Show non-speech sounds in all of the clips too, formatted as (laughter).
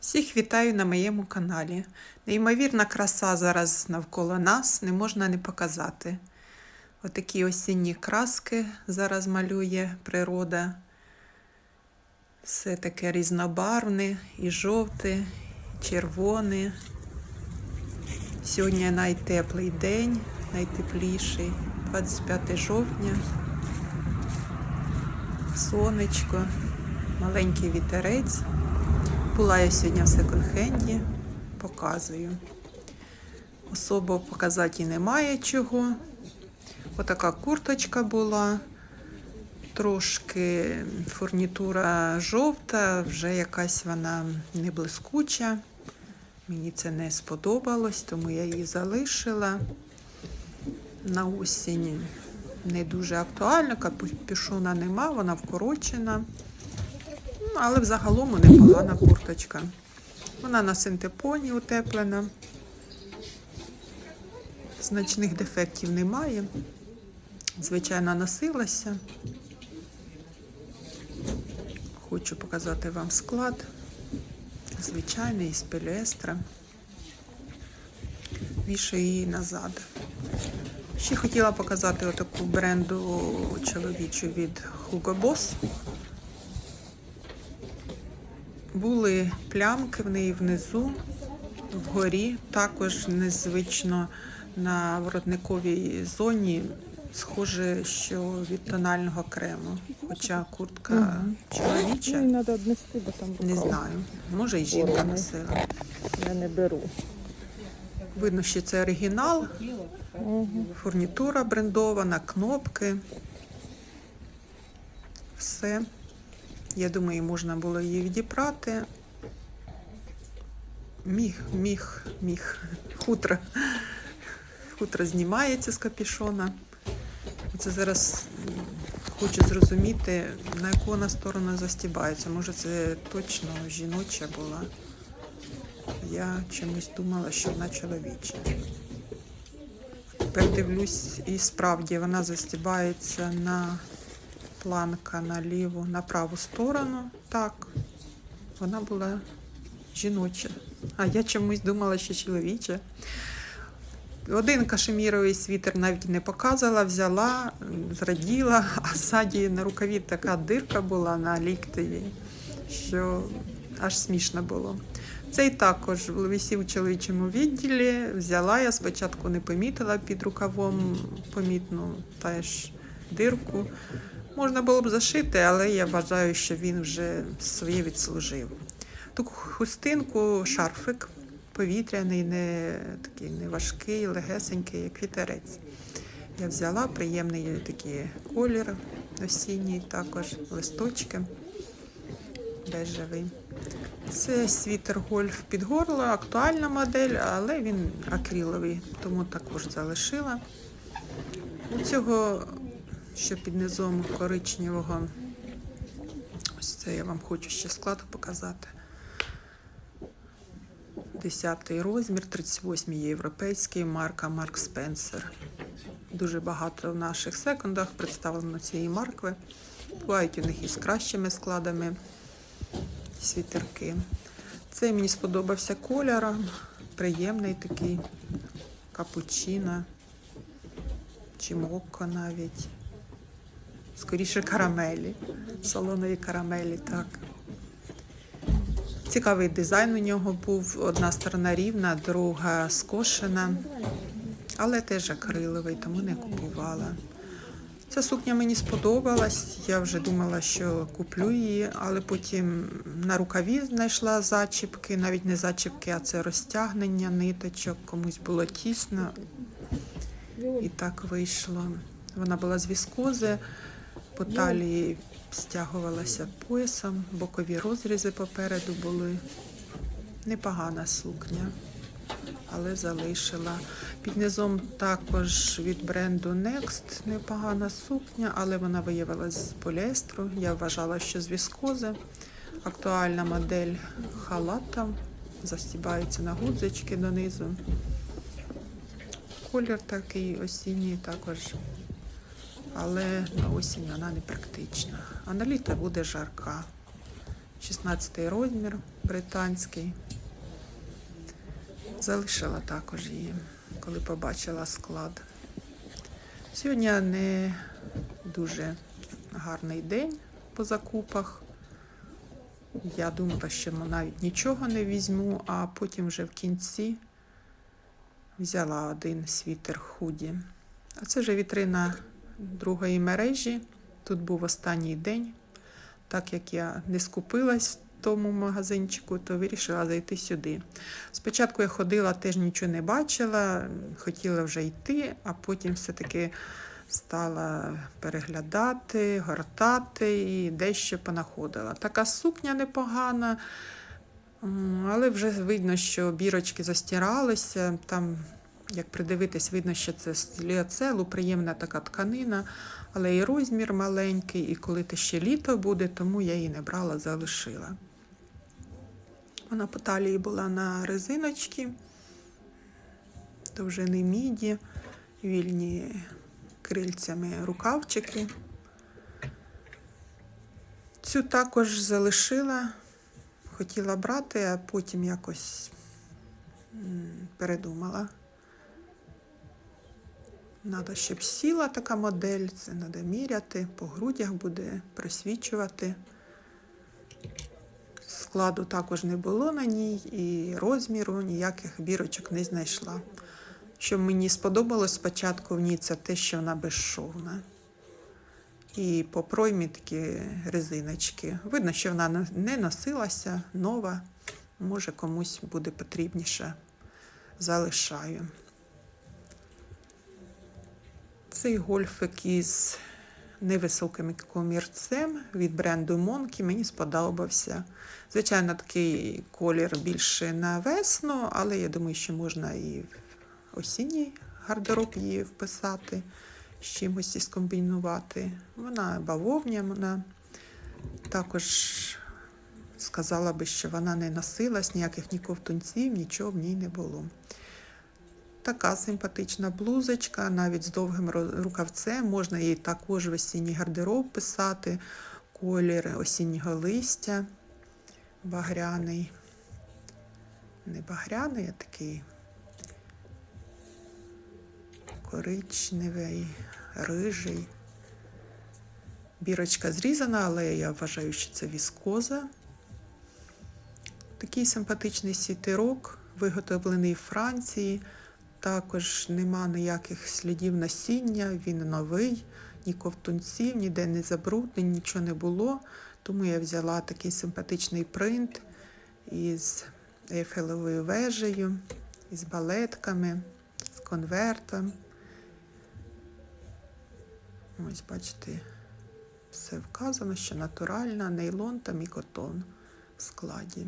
Всіх вітаю на моєму каналі. Неймовірна краса зараз навколо нас, не можна не показати. Отакі осінні краски зараз малює природа. Все таке різнобарвне, і жовте, і червоне. Сьогодні найтеплий день, найтепліший, 25 жовтня. Сонечко, маленький вітерець. Була я сьогодні в секонд-хенді, показую. Особо показати немає чого. Отака курточка була, трошки фурнітура жовта, вже якась вона не блискуча. Мені це не сподобалось, тому я її залишила. На осінь не дуже актуально, капюшона нема, вона вкорочена. Але взагалом непогана курточка. Вона на синтепоні утеплена. Значних дефектів немає. Звичайно, носилася. Хочу показати вам склад. Звичайний із поліестра. Вішаю її назад. Ще хотіла показати отаку бренду чоловічу від Hugo Boss. Були плямки в неї внизу, вгорі. Також незвично на воротниковій зоні, схоже, що від тонального крему. Хоча куртка Мгм. чоловіча, Ну, однести, бо там не знаю. Може, і жінка Форми. носила. Я не беру. Видно, що це оригінал, Угу. фурнітура брендована, кнопки. Все. Я думаю, можна було її відіпрати. Міг, міг, міг. Хутро. Хутро знімається з капішона. Це зараз хочу зрозуміти, на яку вона сторону застібається. Може, це точно жіноча була. Я чомусь думала, що вона чоловіча. Тепер дивлюсь, і справді вона застібається на планка на ліву, на праву сторону. Так, вона була жіноча. А я чомусь думала, що чоловіча. Один кашеміровий світер навіть не показала, взяла, зраділа, а ззаді на рукаві така дирка була на ліктеві, що аж смішно було. Цей також висів у чоловічому відділі. Взяла я спочатку не помітила під рукавом помітну теж дирку. Можна було б зашити, але я вважаю, що він вже своє відслужив. Таку хустинку, шарфик повітряний, не такий не важкий, легесенький, як вітерець. Я взяла приємний такий колір осінній, також листочки бежевий. Це світер гольф під горло, актуальна модель, але він акриловий, тому також залишила. У цього, що під низом коричневого, ось це я вам хочу ще склад показати. 10 розмір, 38 європейський, марка Марк Спенсер. Дуже багато в наших секундах представлено цієї марки. Бувають у них із кращими складами світерки. Цей мені сподобався кольором. Приємний такий капучино чи мокко навіть. Скоріше карамелі, солоної карамелі, так. Цікавий дизайн у нього був. Одна сторона рівна, друга скошена, але теж акриловий, тому не купувала. Ця сукня мені сподобалась. Я вже думала, що куплю її, але потім на рукаві знайшла зачіпки, навіть не зачіпки, а це розтягнення ниточок. Комусь було тісно, і так вийшло. Вона була з віскози, по талії стягувалася поясом, бокові розрізи попереду були. Непогана сукня, але залишила. Під низом також від бренду Next непогана сукня, але вона виявилася з поліестру. Я вважала, що з віскози. Актуальна модель халата. Застібаються на гудзички донизу. Колір такий осінній також. Але на осінь вона не практична. А на літо буде жарка. 16 розмір британський. Залишила також її, коли побачила склад. Сьогодні не дуже гарний день по закупах. Я думала, що навіть нічого не візьму, а потім вже в кінці взяла один світер худі. А це вже вітрина другої мережі. Тут був останній день. Так як я не скупилась в тому магазинчику, то вирішила зайти сюди. Спочатку я ходила, теж нічого не бачила, хотіла вже йти, а потім все-таки стала переглядати, гортати і дещо понаходила. Така сукня непогана, але вже видно, що бірочки застиралися. Там, як придивитись, видно, що це з ліоцелу, приємна така тканина, але і розмір маленький, і коли те ще літо буде, тому я її не брала, залишила. Вона по талії була на резиночці, довжини міді, вільні крильцями рукавчики. Цю також залишила, хотіла брати, а потім якось передумала. Надо, щоб сіла така модель, це треба міряти, по грудях буде просвічувати. Складу також не було на ній, і розміру ніяких бірочок не знайшла. Що мені сподобалось спочатку в ній, це те, що вона безшовна. І по проймі такі резиночки. Видно, що вона не носилася, нова. Може, комусь буде потрібніше. Залишаю. Цей гольфик із невисоким комірцем від бренду Monkey мені сподобався. Звичайно, такий колір більше на весну, але я думаю, що можна і в осінній гардероб її вписати, з чимось і скомбінувати. Вона бавовняна. Також сказала би, що вона не носилась, ніяких ні ковтунців, нічого в ній не було. Така симпатична блузочка, навіть з довгим рукавцем. Можна її також в осінній гардероб писати. Колір осіннього листя, багряний. Не багряний, а такий коричневий, рижий. Бірочка зрізана, але я вважаю, що це віскоза. Такий симпатичний сітерок, виготовлений в Франції. Також нема ніяких слідів насіння, він новий, ні ковтунців, ніде не забруднений, нічого не було. Тому я взяла такий симпатичний принт із ейфелевою вежею, із балетками, з конвертом. Ось, бачите, все вказано, що натуральна, нейлон та мікотон в складі.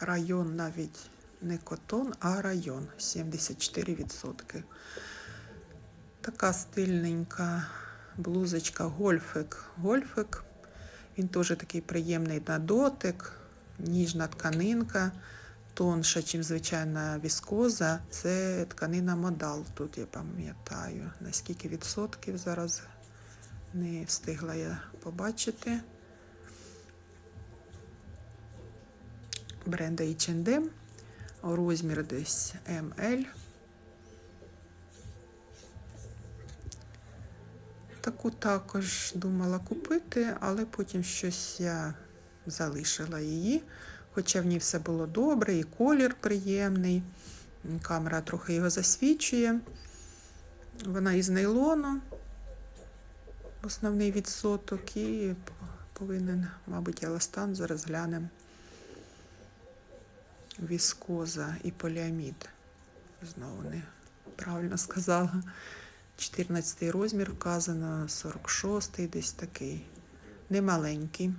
Район навіть не котон, а район 74%. Така стильненька блузочка гольфик. Гольфик. Він теж такий приємний на дотик, ніжна тканинка, тонша, чим звичайна віскоза. Це тканина модал. Тут я пам'ятаю, на скільки відсотків зараз не встигла я побачити. Бренда H&M, розмір десь ML. Таку також думала купити, але потім щось я залишила її. Хоча в ній все було добре, і колір приємний. Камера трохи його засвічує. Вона із нейлону, основний відсоток, і повинен, мабуть, еластан, зараз глянемо віскоза і поліамід. Знову не правильно сказала. 14 розмір вказано, 46 десь такий. Немаленький.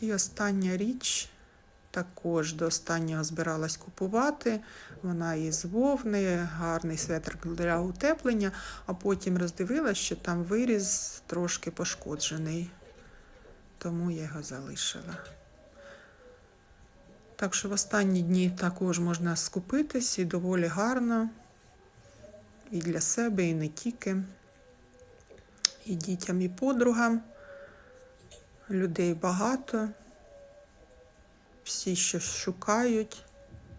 І остання річ також до останнього збиралась купувати. Вона із вовни, гарний светр для утеплення, а потім роздивилась, що там виріз трошки пошкоджений. Тому я його залишила. Так що в останні дні також можна скупитись і доволі гарно. І для себе, і не тільки. І дітям, і подругам. Людей багато. Всі щось шукають.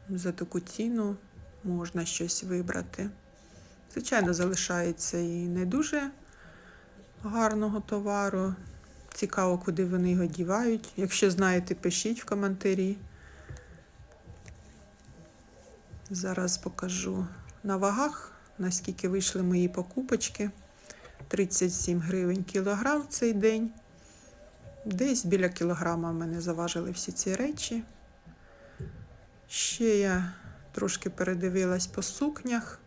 За таку ціну можна щось вибрати. Звичайно, залишається і не дуже гарного товару. Цікаво, куди вони його дівають. Якщо знаєте, пишіть в коментарі. Зараз покажу на вагах, наскільки вийшли мої покупочки. 37 гривень кілограм в цей день. Десь біля кілограма мене заважили всі ці речі. Ще я трошки передивилась по сукнях.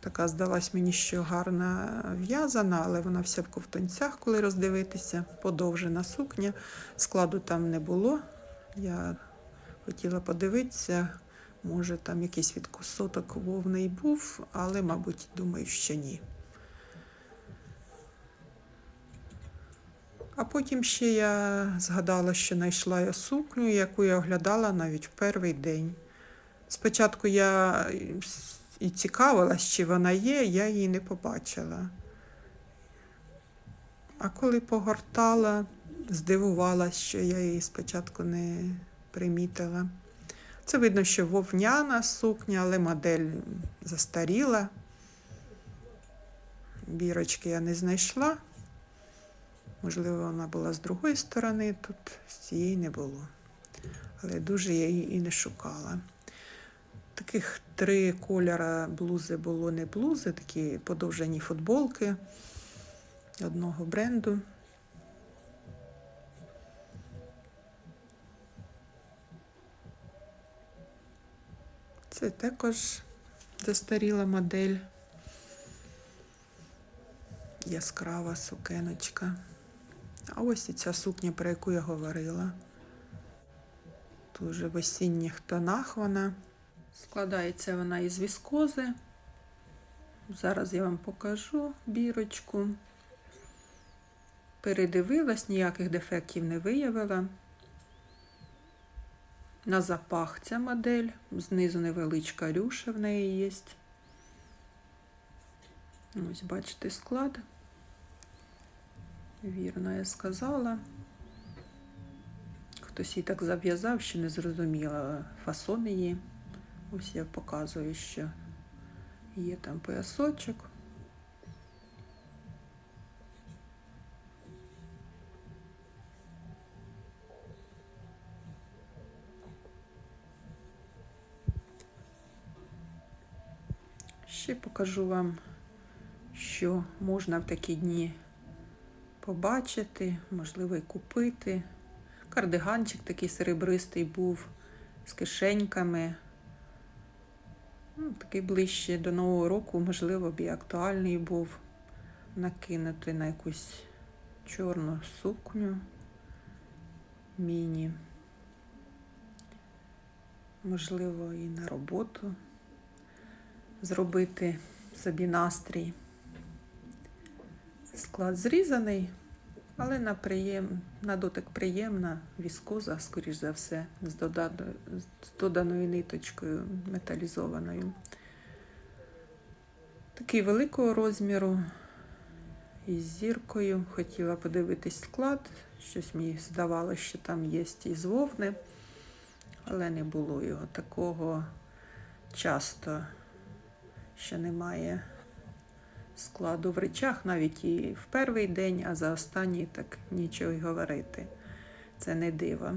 Така здалась мені, що гарна в'язана, але вона вся в ковтунцях, коли роздивитися. Подовжена сукня. Складу там не було. Я хотіла подивитися, може там якийсь відкусоток вовни й був, але, мабуть, думаю, що ні. А потім ще я згадала, що знайшла я сукню, яку я оглядала навіть в перший день. Спочатку я і цікавилась, чи вона є, я її не побачила. А коли погортала, здивувалась, що я її спочатку не примітила. Це видно, що вовняна сукня, але модель застаріла. Бірочки я не знайшла. Можливо, вона була з другої сторони, тут з цієї не було. Але дуже я її і не шукала. Таких три кольора блузи було не блузи, такі подовжені футболки одного бренду. Це також застаріла модель. Яскрава сукеночка. А ось і ця сукня, про яку я говорила. Дуже в осінніх тонах вона. Складається вона із віскози. Зараз я вам покажу бірочку. Передивилась, ніяких дефектів не виявила. На запах ця модель, знизу невеличка рюша в неї є. Ось бачите склад. Вірно, я сказала. Хтось її так зав'язав, що не зрозуміла фасон її. Ось я показую, що є там поясочок. Ще покажу вам, що можна в такі дні побачити, можливо, і купити. Кардиганчик такий серебристий був з кишеньками. Ну, такий ближче до Нового року, можливо, б і актуальний був накинути на якусь чорну сукню міні. Можливо, і на роботу зробити собі настрій. Склад зрізаний, але на, приєм... на дотик приємна віскоза, скоріш за все, з, дода... з доданою ниточкою металізованою. Такий великого розміру із зіркою. Хотіла подивитись склад. Щось мені здавалося, що там є із вовни, але не було його такого часто, що немає складу в речах навіть і в перший день, а за останній так нічого й говорити. Це не диво.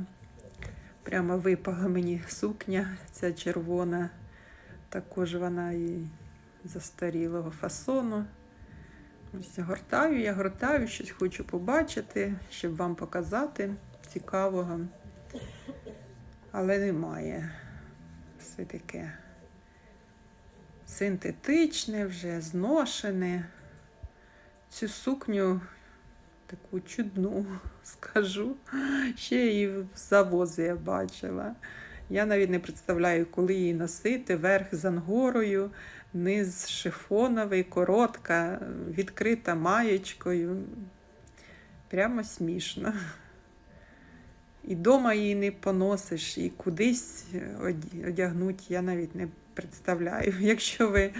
Прямо випала мені сукня, ця червона, також вона і застарілого фасону. Ось гортаю, я гортаю, щось хочу побачити, щоб вам показати цікавого. Але немає. Все таке синтетичне, вже зношене. Цю сукню таку чудну, (laughs) скажу. Ще її в завозі я бачила. Я навіть не представляю, коли її носити. Верх з ангорою, низ шифоновий, коротка, відкрита маєчкою. Прямо смішно. І дома її не поносиш, і кудись оді- одягнуть, я навіть не представляю. (laughs) Якщо ви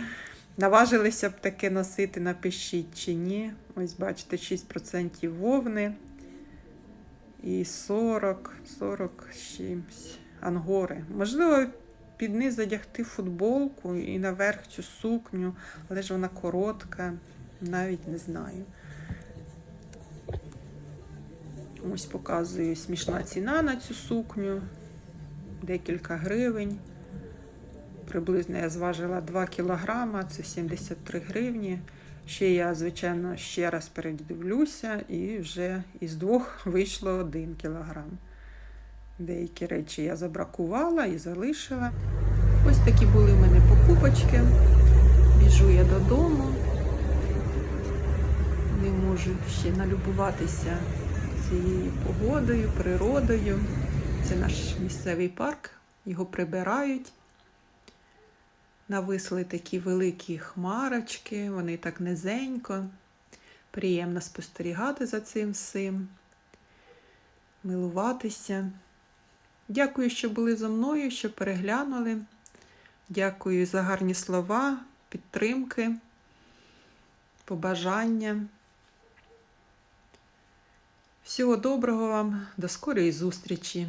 наважилися б таке носити, напишіть чи ні. Ось бачите, 6% вовни і 40, 40 з чимсь ангори. Можливо, під низ одягти футболку і наверх цю сукню, але ж вона коротка, навіть не знаю. Ось показую смішна ціна на цю сукню. Декілька гривень. Приблизно я зважила 2 кілограма, це 73 гривні. Ще я, звичайно, ще раз передивлюся, і вже із двох вийшло 1 кілограм. Деякі речі я забракувала і залишила. Ось такі були в мене покупочки. Біжу я додому. Не можу ще налюбуватися цією погодою, природою. Це наш місцевий парк, його прибирають. Нависли такі великі хмарочки, вони так низенько. Приємно спостерігати за цим всім, милуватися. Дякую, що були зі мною, що переглянули. Дякую за гарні слова, підтримки, побажання. Всього доброго вам, до скорої зустрічі!